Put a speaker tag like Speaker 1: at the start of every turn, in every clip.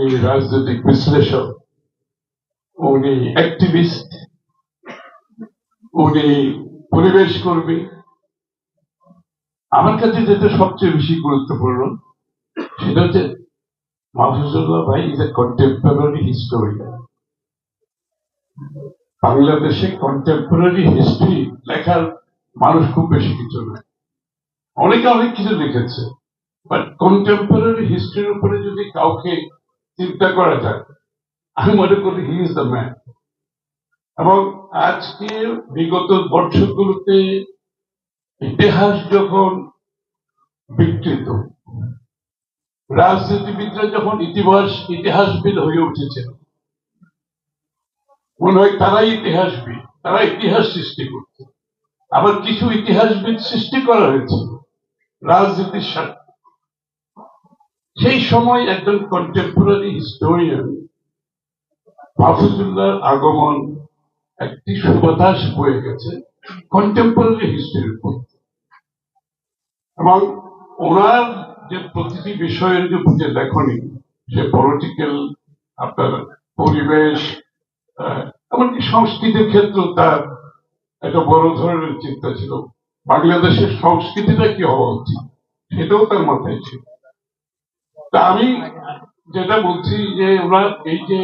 Speaker 1: উনি রাজনৈতিক বিশ্লেষক, উনি অ্যাক্টিভিস্ট উনি পরিবেশ কর্মী। আমার কাছে যেটা সবচেয়ে বেশি গুরুত্বপূর্ণ, সেটা হচ্ছে মাহফুজুল্লাহ ভাই ইজ এ কন্টেম্পোরারি হিস্টোরিয়ান বাংলাদেশে কন্টেম্পোরারি হিস্ট্রি লেখার মানুষ খুব বেশি কিছু নয় অনেকে অনেক কিছু লিখেছে বাট কন্টেম্পোরারি হিস্ট্রির উপরে যদি কাউকে চিন্তা করা যায় আমি মনে করি হি ইজ দ্য ম্যান এবং আজকে বিগত বছরগুলোতে ইতিহাস যখন বিকৃত, রাজনীতিবিদরা যখন ইতিহাস ইতিহাসবিদ হয়ে উঠেছে মনে হয় তারাই ইতিহাসবিদ, তারা ইতিহাস সৃষ্টি করছে। আবার কিছু ইতিহাসবিদ সৃষ্টি করা হয়েছে, রাজনীতির স্বার্থে। সেই সময় একজন কন্টেম্পোরারি হিস্টোরিয়ান মাহফুজুল্লাহর আগমন একটি সুবাতাস বয়ে গেছে কন্টেম্পোরারি হিস্ট্রির উপর। এবং ওনার যে প্রতিটি বিষয়ের যে বুঝে লেখনি সে পলিটিক্যাল আপনার পরিবেশ এমনকি সংস্কৃতির ক্ষেত্রেও তার একটা বড় ধরনের চিন্তা ছিল। বাংলাদেশের সংস্কৃতিটা কি হওয়া উচিত? সেটাও তার মাথায় ছিল। আমি যেটা বলছি যে ওনার এই যে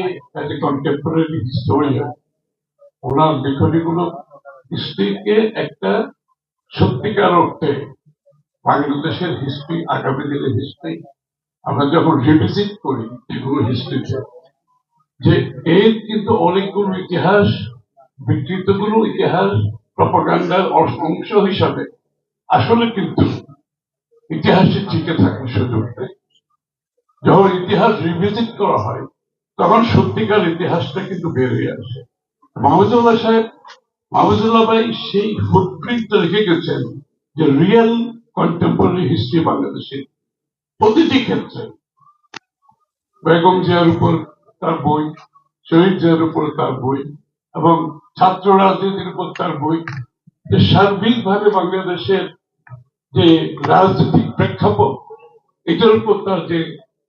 Speaker 1: কন্টেম্পোরারি হিস্টোরিয়ান ওনার লেখনীগুলো হিস্ট্রিকে একটা সত্যিকার অর্থে বাংলাদেশের হিস্ট্রি আগামী দিনের হিস্ট্রি আমরা যখন রিভিজিট করি এগুলো হিস্ট্রিতে যে এর কিন্তু অনেকগুলো ইতিহাস, বিকৃতগুলো ইতিহাস প্রপাগান্ডার অংশ হিসাবে আসলে কিন্তু ইতিহাসে টিকে থাকার সুযোগ নেই। যখন ইতিহাস রিভিজিট করা হয়, তখন সত্যিকার ইতিহাসটা কিন্তু বেরিয়ে আসে। মাহমুদুল্লাহ সাহেব মাহমুদুল্লাহ ভাই সেই ফুটপ্রিন্টটা রেখে গেছেন যে রিয়েল কন্টেম্পোরারি হিস্ট্রি বাংলাদেশের প্রতিটি ক্ষেত্রে। বেগম জিয়ার উপর তার বই, শহীদ জিয়ার উপর তার বই, এবং ছাত্র রাজনীতির উপর তার বই। যে সার্বিকভাবে বাংলাদেশের যে রাজনৈতিক প্রেক্ষাপট, এটার উপর তার যে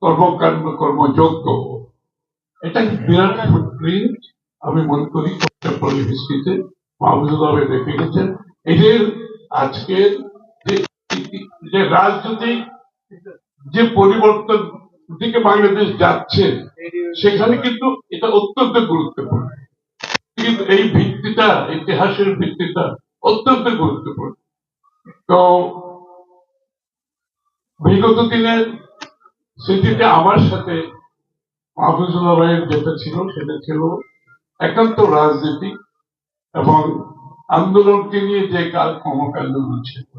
Speaker 1: কর্মকাণ্ড কর্মযোগ্য এটা বিরাট ফুটপ্রিন্ট আমি মনে করি মাহমুদুল্লাহ ভাই রেখে গেছেন। এদের আজকের যে রাজনৈতিক যে পরিবর্তন দিকে বাংলাদেশ যাচ্ছে, সেখানে কিন্তু এটা অত্যন্ত গুরুত্বপূর্ণ। কিন্তু এই ভিত্তিটা, ইতিহাসের ভিত্তিটা অত্যন্ত গুরুত্বপূর্ণ। তো, বিগত দিনের স্মৃতিতে আমার সাথে মাহফুজুল্লাহ ভাইয়ের যেটা ছিল, সেটা ছিল একান্ত রাজনীতি এবং আন্দোলনকে নিয়ে যে কাল কর্মকাণ্ডগুলো ছিল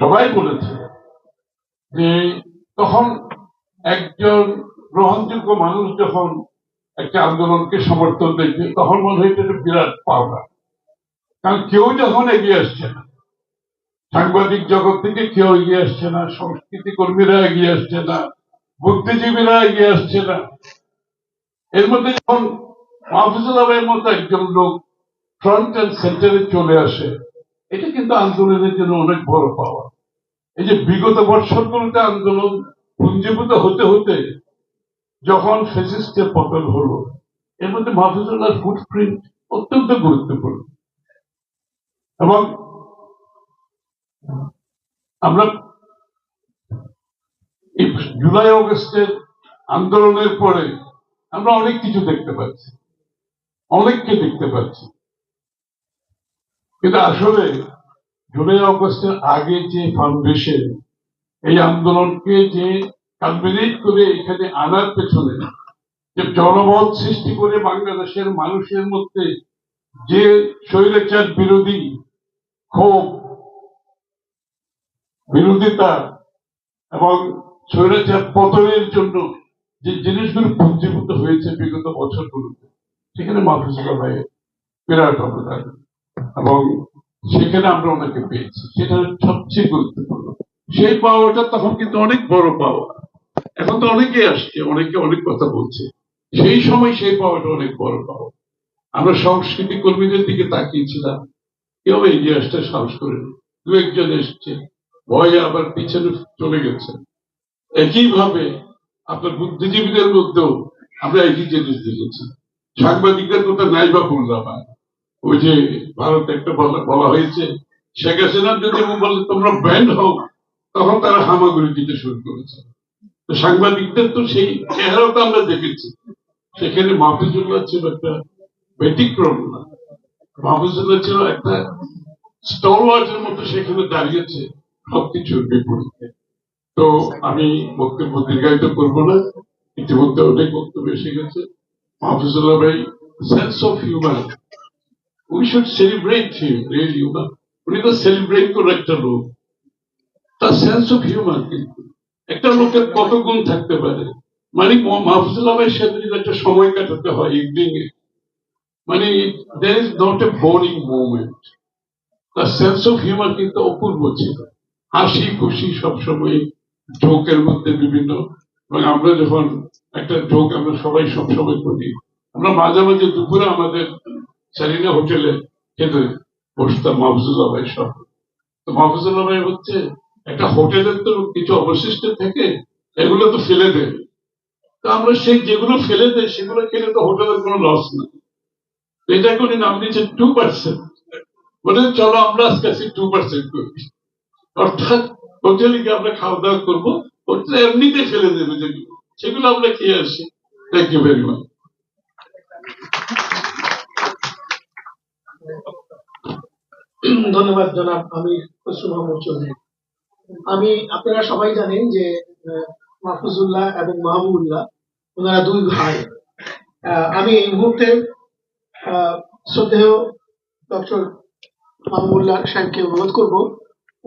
Speaker 1: সবাই বলেছে যে তখন একজন গ্রহণযোগ্য মানুষ যখন একটা আন্দোলনকে সমর্থন দেখবে, তখন মনে হয় এটা বিরাট পাওনা। কারণ কেউ যখন এগিয়ে আসছে না সাংবাদিক জগৎ থেকে কেউ এগিয়ে আসছে না, সংস্কৃতি কর্মীরা এগিয়ে আসছে না, বুদ্ধিজীবীরা এগিয়ে আসছে না। এর মধ্যে যখন মাহফুজুল আলমের মতো একজন লোক ফ্রন্ট অ্যান্ড সেন্টারে চলে আসে, এটা কিন্তু আন্দোলনের জন্য অনেক বড় পাওয়া। এই যে বিগত বৎসরগুলোতে আন্দোলন পুঞ্জীভূত হতে হতে যখন ফেসিস্টের পতন হলো, এর মধ্যে মাহফুজুল্লাহর ফুটপ্রিন্ট অত্যন্ত গুরুত্বপূর্ণ। এবং আমরা জুলাই অগস্টের আন্দোলনের পরে আমরা অনেক কিছু দেখতে পাচ্ছি। অনেককে দেখতে পাচ্ছি। কিন্তু আসলে জুলাই অগস্টের আগে যে ফাউন্ডেশন এই আন্দোলনকে যে কালমিনেট করে এখানে আনার পেছনে যে জনমত সৃষ্টি করে বাংলাদেশের মানুষের মধ্যে যে স্বৈরাচার বিরোধী ক্ষোভ বিরোধিতা এবং স্বৈরাচার পতনের জন্য যে জিনিসগুলো পুঞ্জীভূত হয়েছে বিগত বছরগুলোতে, সেখানে মাহফুজুল্লাহ ভাইয়ের বিরাট অবদান। এবং সেখানে আমরা ওনাকে পেয়েছি। সেটা সবচেয়ে গুরুত্বপূর্ণ। সেই পাওয়াটা তখন কিন্তু অনেক বড় পাওয়া। এখন তো অনেকে আসছে, অনেকে অনেক কথা বলছে। সেই সময় সেই পাওয়াটা অনেক বড় পাওয়া। আমরা সংস্কৃতি কর্মীদের দিকে তাকিয়েছিলাম। কেউ এগিয়ে আসতে সাহস করেনি। দু একজন এসছে। ভয়ে আবার পিছনে চলে গেছে। একইভাবে আপনার বুদ্ধিজীবীদের মধ্যেও আমরা একই জিনিস দেখেছি। সাংবাদিকদের কথা নাই বা বললাম। ওই যে ভারতে একটা বলা হয়েছে, শেখ হাসিনা যদি বলে তোমরা ব্যান্ড হও, তখন তারা হামাগুড়ি দিতে শুরু করেছে। তো সাংবাদিকদের তো সেই চেহারাও তো আমরা দেখেছি। সেখানে মাহফুজুল্লাহ ছিল একটা ব্যতিক্রম না। মাহফুজুল্লাহ ছিল একটা স্টলওয়ার্ডের মতো সেখানে দাঁড়িয়েছে। সবকিছুর বিপরীতে। তো আমি বক্তব্য দীর্ঘায়িত করব না। ইতিমধ্যে অনেক বক্তব্য এসে গেছে। মাহফুজুল্লাহ ভাই sense of humour we should celebrate him really উনি তো সেলিব্রেট করে একটা লোক। তার সেন্স অফ হিউমার কিন্তু। একটা লোকের কত গুণ থাকতে পারে? মানে মাহফুজুল্লাহ ভাই সাথে যদি একটা সময় কাটাতে হয় ইভিনিং এ। মানে there is not a boring moment তার সেন্স অফ হিউমার কিন্তু অপূর্ব ছিল। হাসি খুশি সবসময় জোকের মধ্যে বিভিন্ন। এবং আমরা যখন একটা জোক আমরা সবাই সবসময় করি। আমরা মাঝে মাঝে দুপুরে আমাদের সারিনা হোটেলে খেতে বসতাম মাহফুজুল্লাহ ভাই সব তো মাহফুজুল্লাহ ভাই হচ্ছে একটা হোটেলের তো কিছু অবশিষ্ট থেকে, এগুলো তো ফেলে দেয়। তো আমরা সেই যেগুলো ফেলে দেয়, সেগুলো খেলে তো হোটেলের কোনো লস নেই তো এটা করে নাম দিয়েছে টু পার্সেন্ট বলে চলো আমরা আজকে টু পার্সেন্ট করি। অর্থাৎ হোটেলে গিয়ে আমরা খাওয়া দাওয়া করব হোটেলে এমনিতে ফেলে দেবে যেগুলো সেগুলো আমরা খেয়ে আসি। থ্যাংক ইউ ভেরি মাচ
Speaker 2: ধন্যবাদ জনাব, আমি খসরু চৌধুরী। আমি, আপনারা সবাই জানেন যে মাহফুজুল্লাহ এবং মাহবুবুল্লাহ, ওনারা দুই ভাই। আমি এই মুহূর্তে শ্রদ্ধেয় ডক্টর মাহবুবুল্লাহ সাহেবকে অনুরোধ করব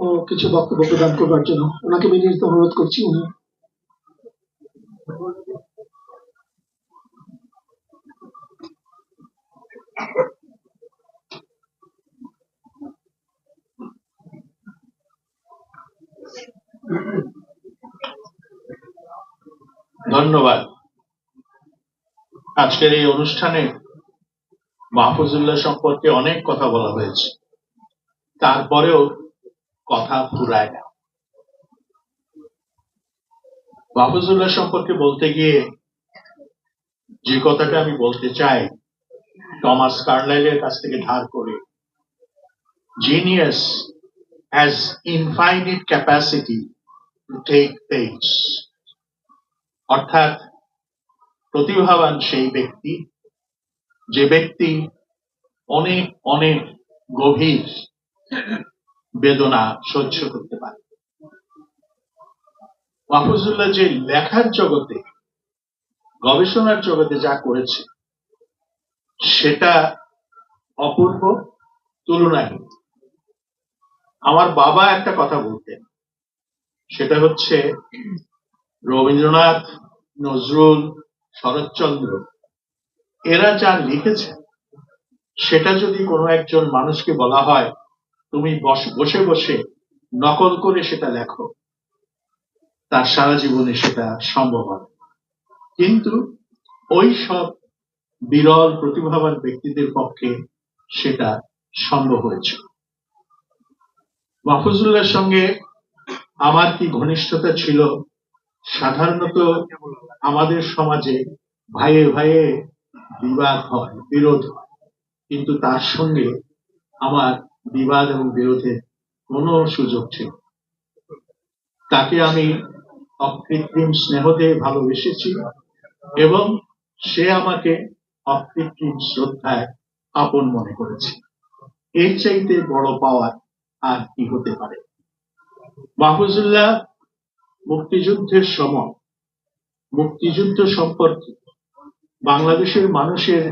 Speaker 2: কিছু বক্তব্য প্রদান করবার জন্য। ওনাকে বিনীত অনুরোধ করছি উনি।
Speaker 3: ধন্যবাদ। আজকের এই অনুষ্ঠানে মাহফুজুল্লাহ সম্পর্কে অনেক কথা বলা হয়েছে। তারপরেও কথা ফুরায় না। মাহফুজুল্লাহ সম্পর্কে বলতে গিয়ে যে কথাটা আমি বলতে চাই, টমাস কার্লাইলের কাছ থেকে ধার করে genius has infinite capacity to take pains অর্থাৎ প্রতিভাবান সেই ব্যক্তি, যে ব্যক্তি অনেক অনেক গভীর বেদনা সহ্য করতে পারে। মাহফুজুল্লাহ যে লেখার জগতে, গবেষণার জগতে যা করেছে, সেটা অপূর্ব, তুলনাহীন। আমার বাবা একটা কথা বলতেন, সেটা হচ্ছে, রবীন্দ্রনাথ, নজরুল, শরৎচন্দ্র, এরা যা লিখেছেন সেটা যদি কোনো একজন মানুষকে বলা হয় তুমি বস- বসে নকল করে সেটা লেখো। তার সারা জীবনে সেটা সম্ভব হবে। কিন্তু ওই সব বিরল প্রতিভাবান ব্যক্তিদের পক্ষে সেটা সম্ভব হয়েছে। মাহফুজুল্লাহর সঙ্গে আমার কি ঘনিষ্ঠতা ছিল সাধারণত আমাদের সমাজে ভাইয়ে ভাইয়ে বিবাদ হয়, বিরোধ হয়। কিন্তু তার সঙ্গে আমার বিবাদ এবং বিরোধের কোনো সুযোগ ছিল তাকে আমি অকৃত্রিম স্নেহ দিয়ে ভালোবেসেছি এবং সে আমাকে অকৃত্রিম শ্রদ্ধায় আপন মনে করেছে। এর চাইতে বড় পাওয়ার আর কি হতে পারে? মাহফুজুল্লাহ মুক্তিযুদ্ধের সময়, মুক্তিযুদ্ধ সম্পর্কে বাংলাদেশের মানুষের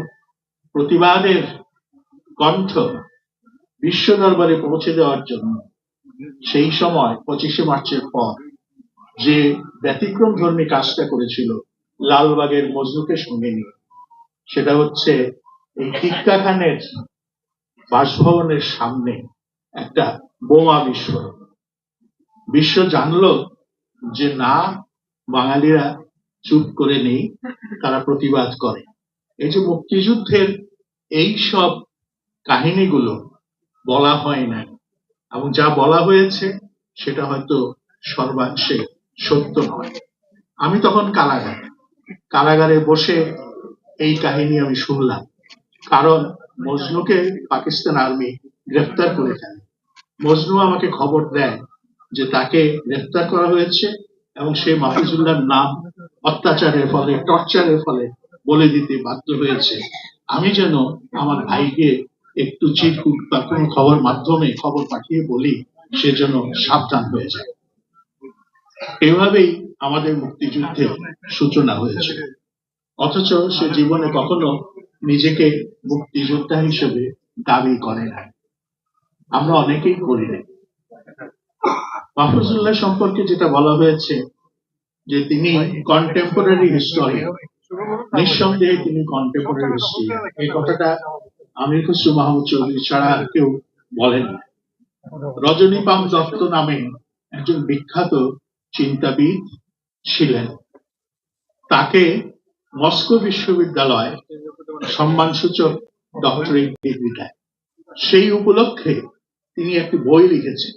Speaker 3: প্রতিবাদের কণ্ঠ বিশ্ব দরবারে পৌঁছে দেওয়ার জন্য সেই সময় পঁচিশে মার্চের পর যে ব্যতিক্রম ধর্মী কাজটা করেছিল লালবাগের মজনুকে সঙ্গে নিয়ে, সেটা হচ্ছে এই টিক্কা খানের বাসভবনের সামনে একটা বোমা বিস্ফোরণ। বিশ্ব জানলো যে না, বাঙালিরা চুপ করে নেই, তারা প্রতিবাদ করে। এই যে মুক্তিযুদ্ধের এই সব কাহিনীগুলো বলা হয় নাই এবং যা বলা হয়েছে, সেটা হয়তো সর্বাংশে সত্য নয়। আমি তখন কারাগারে কারাগারে বসে এই কাহিনী আমি শুনলাম। কারণ মজনুকে পাকিস্তান আর্মি গ্রেফতার করে ফেলে। মজনু আমাকে খবর দেয় যে তাকে গ্রেফতার করা হয়েছে এবং সে মাফিজুল্লাহর নাম অত্যাচারের ফলে, টর্চারের ফলে বলে দিতে বাধ্য হয়েছে। আমি যেন আমার ভাইকে একটু চিরকুট বা কোনো খবর মাধ্যমে খবর পাঠিয়ে বলি, সে যেন সাবধান হয়ে যায়। এভাবেই আমাদের মুক্তিযুদ্ধের সূচনা হয়েছে। অথচ সে জীবনে কখনো নিজেকে মুক্তিযোদ্ধা হিসেবে দাবি করে না আমরা অনেকেই করি না মাহফুজুল্লাহ সম্পর্কে যেটা বলা হয়েছে, যে তিনি কন্টেম্পোরারি হিস্টোরিয়ান নিঃসন্দেহে তিনি কন্টেম্পোরারি হিস্টোরিয়ান এই কথাটা আমির খুসরু মাহমুদ চৌধুরী ছাড়া কেউ বলেন রজনীপাম দত্ত নামে একজন বিখ্যাত চিন্তাবিদ ছিলেন। তাকে মস্কো বিশ্ববিদ্যালয় সম্মানসূচক ডক্টরেট ডিগ্রি দেয়। সেই উপলক্ষে তিনি একটি বই লিখেছেন।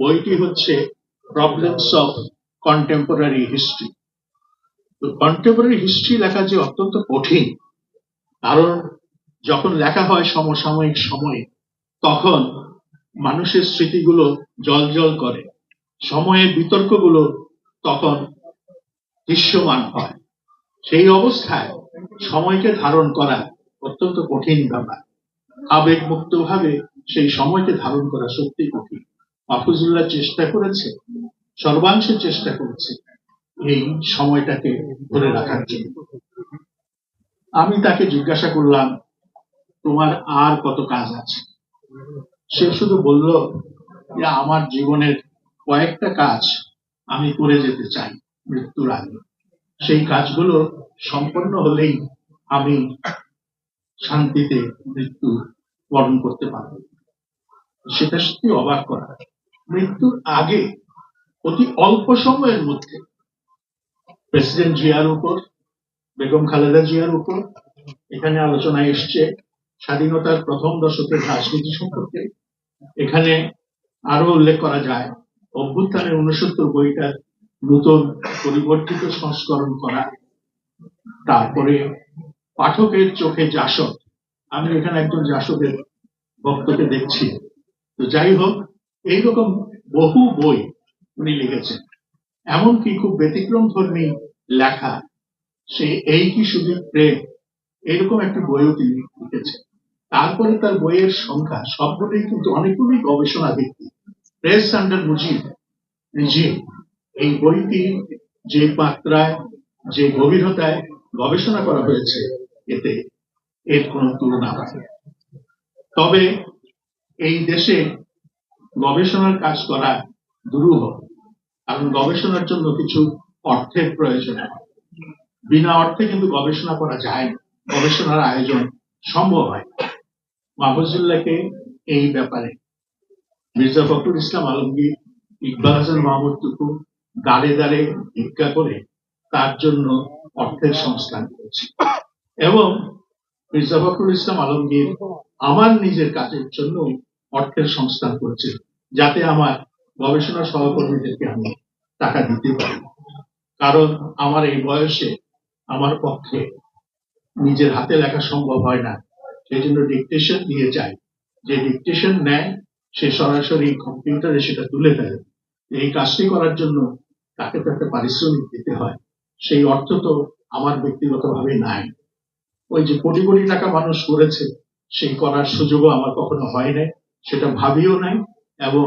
Speaker 3: বইটি হচ্ছে প্রবলেমস অফ কন্টেম্পোরারি হিস্ট্রি। তো কন্টেম্পোরারি হিস্ট্রি লেখা যে অত্যন্ত কঠিন, কারণ যখন লেখা হয় সমসাময়িক সময়ে, তখন মানুষের স্মৃতিগুলো জল জল করে। সময়ের বিতর্কগুলো তখন দৃশ্যমান হয়। সেই অবস্থায় সময়কে ধারণ করা অত্যন্ত কঠিন ব্যাপার। আবেগ মুক্ত ভাবে সেই সময়কে ধারণ করা সত্যি কঠিন। মাহফুজুল্লাহ চেষ্টা করেছে, সর্বাংশে চেষ্টা করেছে এই সময়টাকে ধরে রাখার জন্য। আমি তাকে জিজ্ঞাসা করলাম তোমার আর কত কাজ আছে? সে শুধু বলল যে আমার জীবনের কয়েকটা কাজ আমি করে যেতে চাই মৃত্যুর আগে। সেই কাজগুলো সম্পন্ন হলেই আমি শান্তিতে মৃত্যু বরণ করতে পারব। সেটা সত্যি অবাক করা। মৃত্যুর আগে, অতি অল্প সময়ের মধ্যে প্রেসিডেন্ট জিয়ার উপর, বেগম খালেদা জিয়ার উপর এখানে আলোচনা এসছে। স্বাধীনতার প্রথম দশকের রাজনীতি সম্পর্কে এখানে আরও উল্লেখ করা যায়। অভ্যুত্থানের উনসত্তর বইটার নতুন পরিবর্তিত সংস্করণ করা। তারপরে পাঠকের চোখে জাসদ। আমি এখানে একজন জাসদের ভক্তকে দেখছি। তো যাই হোক, এইরকম বহু বই উনি লিখেছেন। এমনকি খুব ব্যতিক্রম ধর্মী লেখা, সে এই কি সুদীপ প্রেম এরকম একটি বইও তিনি লিখেছেন। তারপরে তার বইয়ের সংখ্যা সবগুলোই কিন্তু অনেকগুলি গবেষণা ভিত্তিক। প্রেস আন্ডার মুজিব এই বইটি যে মাত্রায় যে গভীরতায় গবেষণা করা হয়েছে, এতে এর কোনো তুলনা হয় তবে এই দেশে গবেষণার কাজ করা দুরূহ, কারণ গবেষণার জন্য কিছু অর্থের প্রয়োজন। বিনা অর্থে কিন্তু গবেষণা করা যায় গবেষণার আয়োজন সম্ভব হয়। মাহফুজুল্লাহকে এই ব্যাপারে। মির্জা ফখরুল ইসলাম আলমগীর, ইকবাল হাসান মাহমুদ টুকু দাঁড়ে দাঁড়ে ভিক্ষা করে তার জন্য অর্থের সংস্থান করেছে। এবং মির্জা ফখরুল ইসলাম আলমগীর আমার নিজের কাজের জন্য অর্থের সংস্থান করছে, যাতে আমার গবেষণা সহকর্মীদেরকে আমি টাকা দিতে পারি। কারণ আমার এই বয়সে আমার পক্ষে নিজের হাতে লেখা সম্ভব হয় না। সেই জন্য ডিকটেশন নিয়ে যায় যে ডিকটেশন নেয়, সে সরাসরি কম্পিউটারে সেটা তুলে ফেলে। এই কাজটি করার জন্য তাকে তো একটা পারিশ্রমিক দিতে হয়। সেই অর্থ তো আমার ব্যক্তিগতভাবে নাই। ওই যে কোটি কোটি টাকা মানুষ করেছে, সেই করার সুযোগও আমার কখনো হয় নাই, সেটা ভাবিও নাই এবং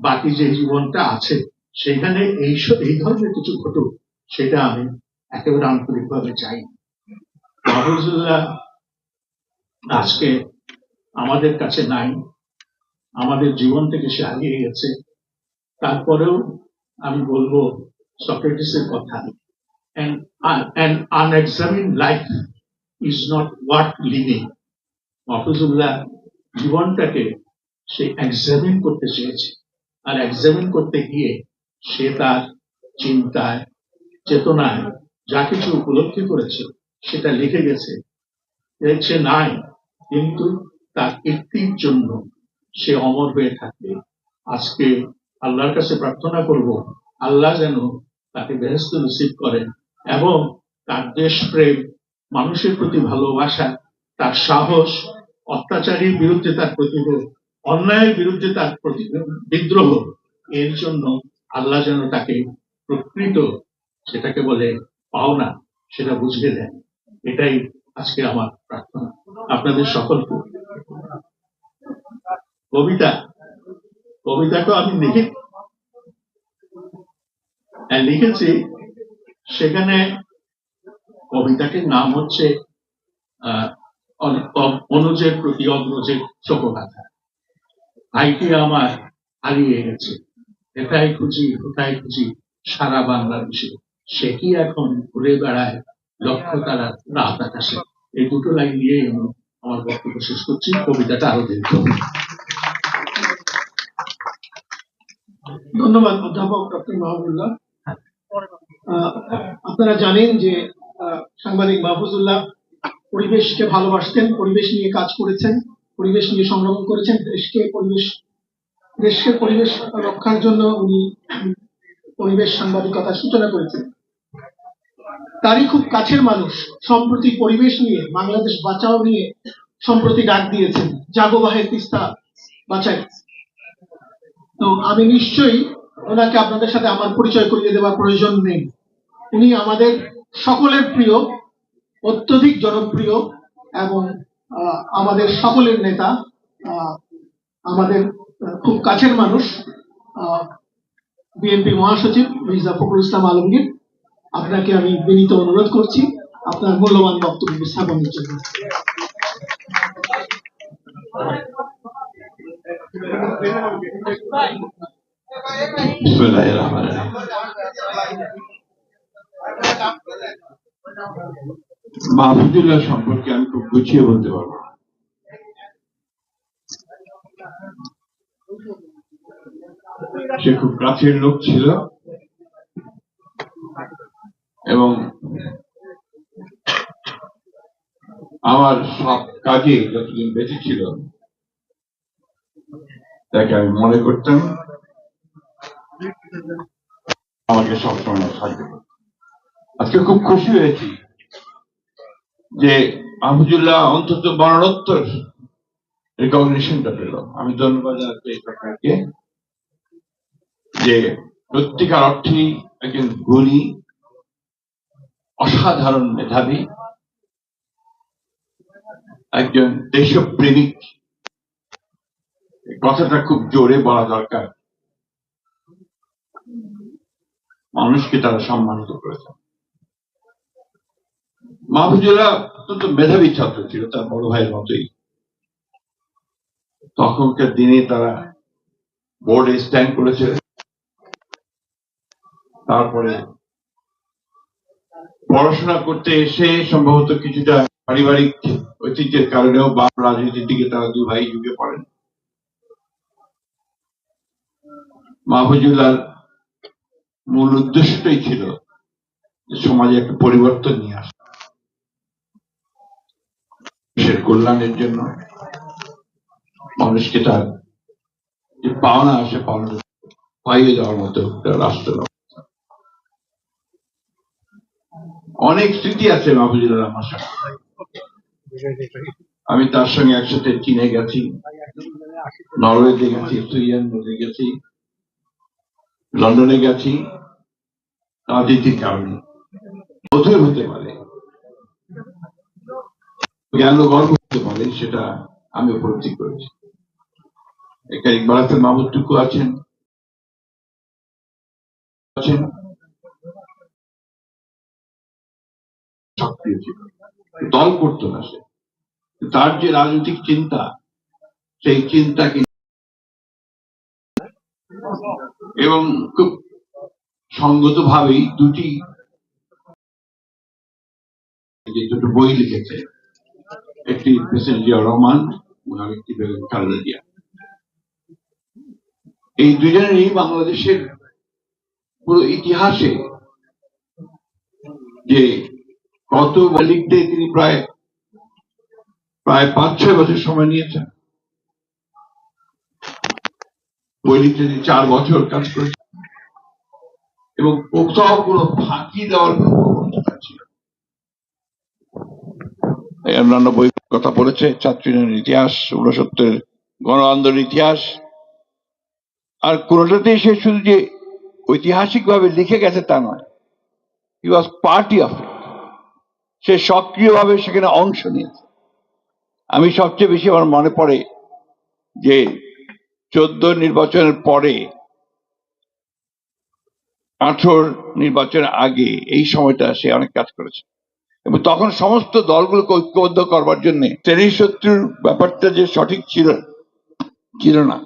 Speaker 3: বাকি যে জীবনটা আছে সেখানে এই এই ধরনের কিছু ঘটুক, সেটা আমি একেবারে আন্তরিকভাবে চাই আজকে আমাদের কাছে নাই, আমাদের জীবন থেকে সে হারিয়ে গেছে। তারপরেও আমি বলব, সক্রেটিসের কথা an unexamined life is not worth Mofizullah জীবনটাকে সে এক্সামিন করতে চেয়েছে। আর এক্সামিন করতে গিয়ে সে তার চিন্তায়, চেতনায় যা কিছু উপলব্ধি করেছে, সেটা লিখে গেছে। সে নাই, কিন্তু তার কীর্তির জন্য সে অমর হয়ে থাকবে আজকে আল্লাহর কাছে প্রার্থনা করব, আল্লাহ যেন তাকে বেহস্ত নসিব করেন এবং তার দেশপ্রেম, মানুষের প্রতি ভালোবাসা, তার সাহস, অত্যাচারীর বিরুদ্ধে তার প্রতিরোধ, অন্যায়ের বিরুদ্ধে তার বিদ্রোহ, এর জন্য আল্লাহ যেন তাকে প্রকৃত, সেটাকে বলে পাওনা, সেটা বুঝিয়ে দেন। এটাই আজকে আমার প্রার্থনা। আপনাদের সকলকে। কবিতা। কবিতা তো আমি লিখে। হ্যাঁ, লিখেছি। সেখানে কবিতাটির নাম হচ্ছে অনুজের প্রতি অগ্রজের শোকগাথা। ভাইটি আমার হারিয়ে গেছে। এটাই খুঁজি কোথায় খুঁজি সারা বাংলাদেশে। সে কি এখন ঘুরে বেড়ায় লক্ষ্য তারা রাত আকাশে? এই দুটো লাইন নিয়েই আমার বক্তব্য শেষ করছি। কবিতাটা আরও দীর্ঘ
Speaker 2: ধন্যবাদ, অধ্যাপক ডক্টর মাহবুল্লাহ আপনারা জানেন যে সাংবাদিক মাহফুজুল্লাহ পরিবেশকে ভালোবাসতেন, পরিবেশ নিয়ে কাজ করেছেন, পরিবেশ নিয়ে সংগ্রাম করেছেন, দেশকে পরিবেশ দেশকে পরিবেশ রক্ষার জন্য উনি পরিবেশ সাংবাদিকতার সূচনা করেছেন। তারই খুব কাছের মানুষ, সম্প্রতি পরিবেশ নিয়ে, বাংলাদেশ বাঁচাও নিয়ে সম্প্রতি ডাক দিয়েছেন। জাগো তিস্তা বাঁচাই তো আমি নিশ্চয়ই ওনাকে আপনাদের সাথে আমার পরিচয় করিয়ে দেওয়ার প্রয়োজন নেই। উনি আমাদের সকলের প্রিয়, অত্যধিক জনপ্রিয় এবং আমাদের সকলের নেতা আমাদের খুব কাছের মানুষ বিএনপি মহাসচিব মির্জা ফখরুল ইসলাম আলমগীর। আপনাকে আমি বিনীত অনুরোধ করছি আপনার মূল্যবান বক্তব্য উপস্থাপনের জন্য।
Speaker 4: মাহফুজুল্লাহ সম্পর্কে আমি খুব গুছিয়ে বলতে পারব সে খুব কাছের লোক ছিল। এবং আমার সব কাজে যতদিন বেঁচে ছিল, তাকে আমি মনে করতাম, আমাকে সবসময় সাহায্য করত। আজকে খুব খুশি হয়েছি যে আহমদুল্লাহ অন্তত মরণোত্তর রেকগনিশনটা পেল আমি ধন্যবাদ এই সরকারকে যে সত্যিকার অর্থেই একজন গুণী অসাধারণ মেধাবী। একজন দেশপ্রেমিক। কথাটা খুব জোরে বলা দরকার। মানুষকে তারা সম্মানিত করেছে মাহফুজুল্লাহ অত্যন্ত মেধাবী ছাত্র ছিল, তার বড় ভাইয়ের মতোই। তখনকার দিনে তারা বোর্ডে স্ট্যান্ড করেছে। তারপরে পড়াশোনা করতে এসে সম্ভবত কিছুটা পারিবারিক ঐতিহ্যের কারণেও বা রাজনীতির দিকে তারা দুই ভাই ঢুকে পড়েন। মাহফুজুল্লাহর মূল উদ্দেশ্যটাই ছিল সমাজে একটা পরিবর্তন নিয়ে আসা। দেশের কল্যাণের জন্য মানুষকে তার যে পাওনা আসে পাওনা পাইয়ে যাওয়ার মতো একটা রাষ্ট্র অনেক স্মৃতি আছে মাহফুজুল্লাহ আমার সাথে আমি তার সঙ্গে একসাথে চীনে গেছি নরওয়েতে গেছি, সুইজারল্যান্ডে গেছি, লন্ডনে গেছি, রাজনীতির কারণে। বোধহয় হতে পারে। জ্ঞান গর্ব হতে পারে, সেটা আমি উপলব্ধি করেছি। এখানে ইকবাল হাসান মাহমুদ আছেন। আছেন। সক্রিয় ছিল দল করতো না সে। তার যে রাজনৈতিক চিন্তা, সেই চিন্তা এবং খুব সঙ্গত ভাবেই দুটি যে দুটো বই লিখেছে, একটি প্রেসিডেন্ট জিয়া রহমান এবং আরেকটি বেগম খালেদা এই দুজনেরই বাংলাদেশের পুরো ইতিহাসে যে কত লিখতে তিনি প্রায় প্রায় পাঁচ, ছয় বছর সময় নিয়েছেন। বই লিখতে তিনি চার বছর কাজ করেছেন। এবং কোথাও কোনো ফাঁকি দেওয়ার ছিল অন্যান্য বই কথা বলেছে ছাত্র ইতিহাস, ঊনসত্তরের গণ আন্দোলনের ইতিহাস। আর কোনটাতেই সে শুধু যে ঐতিহাসিকভাবে লিখে গেছে তা নয় হি ওয়াজ পার্টি অফ ইট সে সক্রিয়ভাবে সেখানে অংশ নিয়েছে। আমি সবচেয়ে বেশি আমার মনে পড়ে যে চোদ্দ নির্বাচনের পরে আঠেরোর নির্বাচনের আগে এই সময়টা সে অনেক কাজ করেছে। এবং তখন সমস্ত দলগুলোকে ঐক্যবদ্ধ করবার জন্য শ্রেণি শত্রুর ব্যাপারটা যে সঠিক ছিল ছিল না।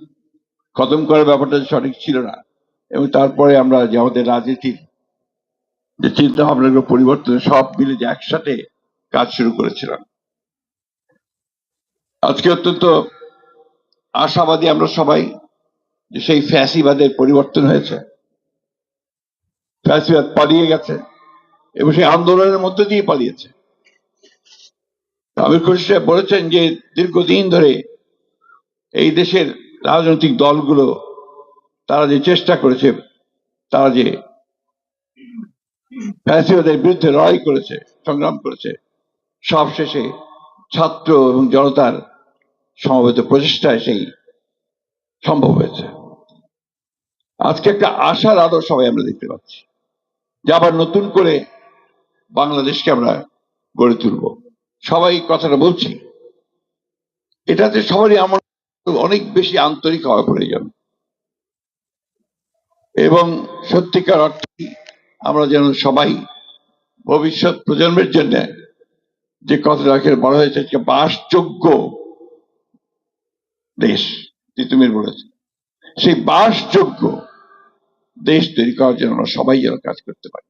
Speaker 4: খতম করার ব্যাপারটা যে সঠিক ছিল না। এবং তারপরে আমরা যে আমাদের রাজনীতির যে চিন্তা ভাবনাগুলো পরিবর্তন, সব মিলে যে একসাথে কাজ শুরু করেছিলাম। আজকে অত্যন্ত আশাবাদী আমরা সবাই যে সেই ফ্যাসিবাদের পরিবর্তন হয়েছে। ফ্যাসিবাদ পালিয়ে গেছে এবং সেই আন্দোলনের মধ্যে দিয়ে পালিয়েছে। আমির খুশি সাহেব বলেছেন যে দীর্ঘদিন ধরে এই দেশের রাজনৈতিক দলগুলো তারা যে চেষ্টা করেছে, তারা যে ফ্যাসিবাদের বিরুদ্ধে লড়াই করেছে, সংগ্রাম করেছে। সব শেষে ছাত্র এবং জনতার সমবেত প্রচেষ্টায় সেই সম্ভব হয়েছে। আজকে একটা আশার আলো সবাই আমরা দেখতে পাচ্ছি, যে আবার নতুন করে বাংলাদেশকে আমরা গড়ে তুলব। সবাই কথাটা বলছি। এটাতে সবারই আমার অনেক বেশি আন্তরিক হওয়া প্রয়োজন। এবং সত্যিকার অর্থে আমরা যেন সবাই ভবিষ্যৎ প্রজন্মের জন্য যে কথাটা বলা হয়েছে বাসযোগ্য দেশ, তিতুমির বলেছে। সেই বাসযোগ্য দেশ তৈরি করার জন্য আমরা সবাই যেন কাজ করতে পারি।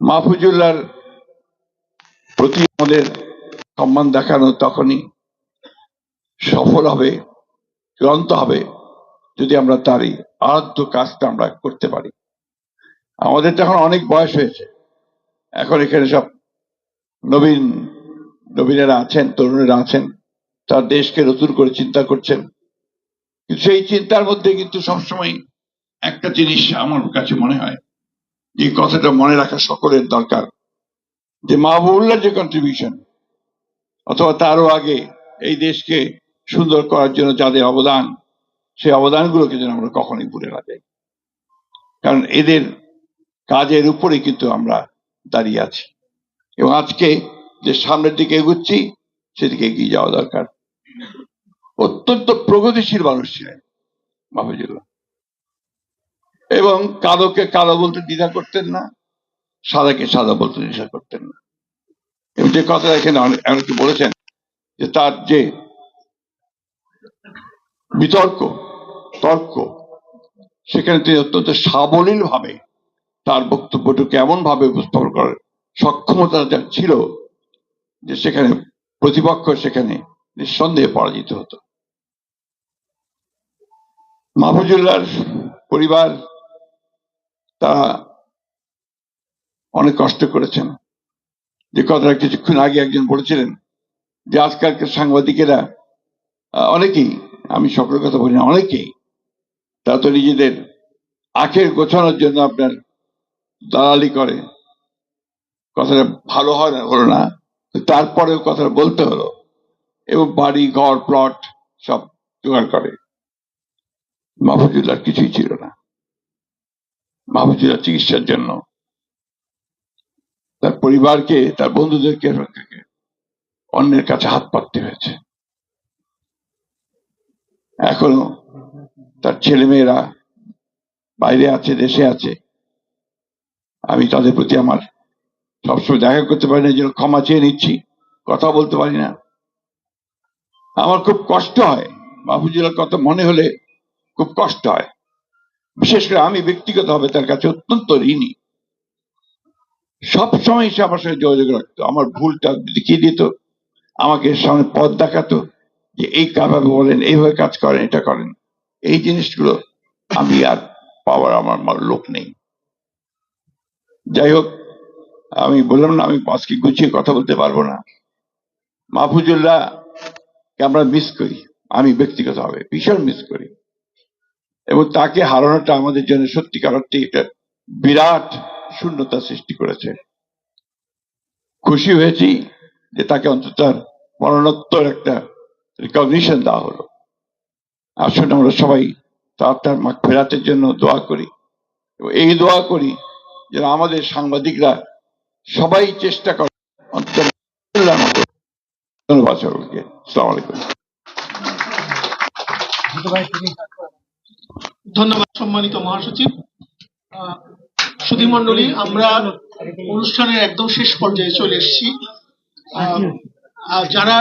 Speaker 4: মাহফুজুল্লাহর প্রতি আমাদের সম্মান দেখানো তখনই সফল হবে চূড়ান্ত হবে, যদি আমরা তারই আরাধ্য কাজটা আমরা করতে পারি। আমাদের তো এখন অনেক বয়স হয়েছে। এখন এখানে সব নবীন, নবীনেরা আছেন, তরুণেরা আছেন, তার দেশকে নতুন করে চিন্তা করছেন। কিন্তু সেই চিন্তার মধ্যে কিন্তু সবসময় একটা জিনিস আমার কাছে মনে হয়, যে কথাটা মনে রাখা সকলের দরকার, যে মাহবুবুল্লাহ যে কন্ট্রিবিউশন অথবা তারও আগে এই দেশকে সুন্দর করার জন্য যাদের অবদান, সেই অবদানগুলোকে যেন আমরা কখনোই ভুলে না যাই। কারণ এদের কাজের উপরে কিন্তু আমরা দাঁড়িয়ে আছি। এবং আজকে যে সামনের দিকে এগুচ্ছি, সেদিকে এগিয়ে যাওয়া দরকার। অত্যন্ত প্রগতিশীল মানুষ ছিলেন মাহফুজুল্লাহ। এবং কালোকে কালো বলতে দ্বিধা করতেন না, সাদাকে সাদা বলতে দ্বিধা করতেন না। এবং যে কথা এখানে অনেক- বলেছেন যে তার যে বিতর্ক, তর্ক, সেখানে তিনি অত্যন্ত সাবলীল ভাবে তার বক্তব্যটুকু এমন ভাবে উপস্থাপন করার সক্ষমতা ছিল যে সেখানে প্রতিপক্ষ সেখানে নিঃসন্দেহে পরাজিত হতো। মাহফুজুল্লাহর পরিবার তারা অনেক কষ্ট করেছেন। যে কথাটা কিছুক্ষণ আগে একজন বলেছিলেন যে আজকালকার সাংবাদিকেরা অনেকেই, আমি সকলের কথা বলি না, অনেকেই, তারা তো নিজেদের আখের গোছানোর জন্য আপনার দালালি করে। কথাটা ভালো হয় না, হলো না। তারপরেও কথাটা বলতে হলো। এবং বাড়ি, ঘর প্লট সব জোগাড় করে। মাহফুজুল্লাহর কিছুই ছিল না। মাহফুজুল্লাহ চিকিৎসার জন্য। তার পরিবারকে, তার বন্ধুদেরকে থেকে অন্যের কাছে হাত পাততে হয়েছে। এখনও তার ছেলেমেয়েরা বাইরে আছে, দেশে আছে। আমি তাদের প্রতি আমার সবসময় দেখা করতে পারি না যেন ক্ষমা চেয়ে নিচ্ছি। কথা বলতে পারি না। আমার খুব কষ্ট হয়। মাহফুজুল্লার কথা মনে হলে খুব কষ্ট হয়। বিশেষ করে আমি ব্যক্তিগতভাবে তার কাছে অত্যন্ত ঋণী। সব সময় সে আমার সঙ্গে যোগাযোগ রাখতো। আমার ভুলটা দেখিয়ে দিত। আমাকে সামনে পথ দেখাতো যে এই কাভাবে বলেন, এইভাবে কাজ করেন, এটা করেন। এই জিনিসগুলো আমি আর পাওয়ার আমার লোক নেই। যাই হোক আমি বললাম না, আমি আজকে গুছিয়ে কথা বলতে পারব না। মাহফুজুল্লাহ, কে আমরা মিস করি? আমি ব্যক্তিগতভাবে ভীষণ মিস করি। এবং তাকে হারানোটা আমাদের জন্য সত্যিকার অর্থে এটা বিরাট শূন্যতা সৃষ্টি করেছে। খুশি হয়েছি যে তাকে অন্তত তার মরণোত্তর একটা রিকগনিশন দেওয়া হলো। আসুন আমরা সবাই তার তার মাঠ ফেরাতের জন্য দোয়া করি। এবং এই দোয়া করি যেন আমাদের সাংবাদিকরা, সবাই চেষ্টা করে। ধন্যবাদ
Speaker 2: সম্মানিত মহাসচিব। সুধী মন্ডলী আমরা অনুষ্ঠানের একদম শেষ পর্যায়ে চলে এসেছি। যারা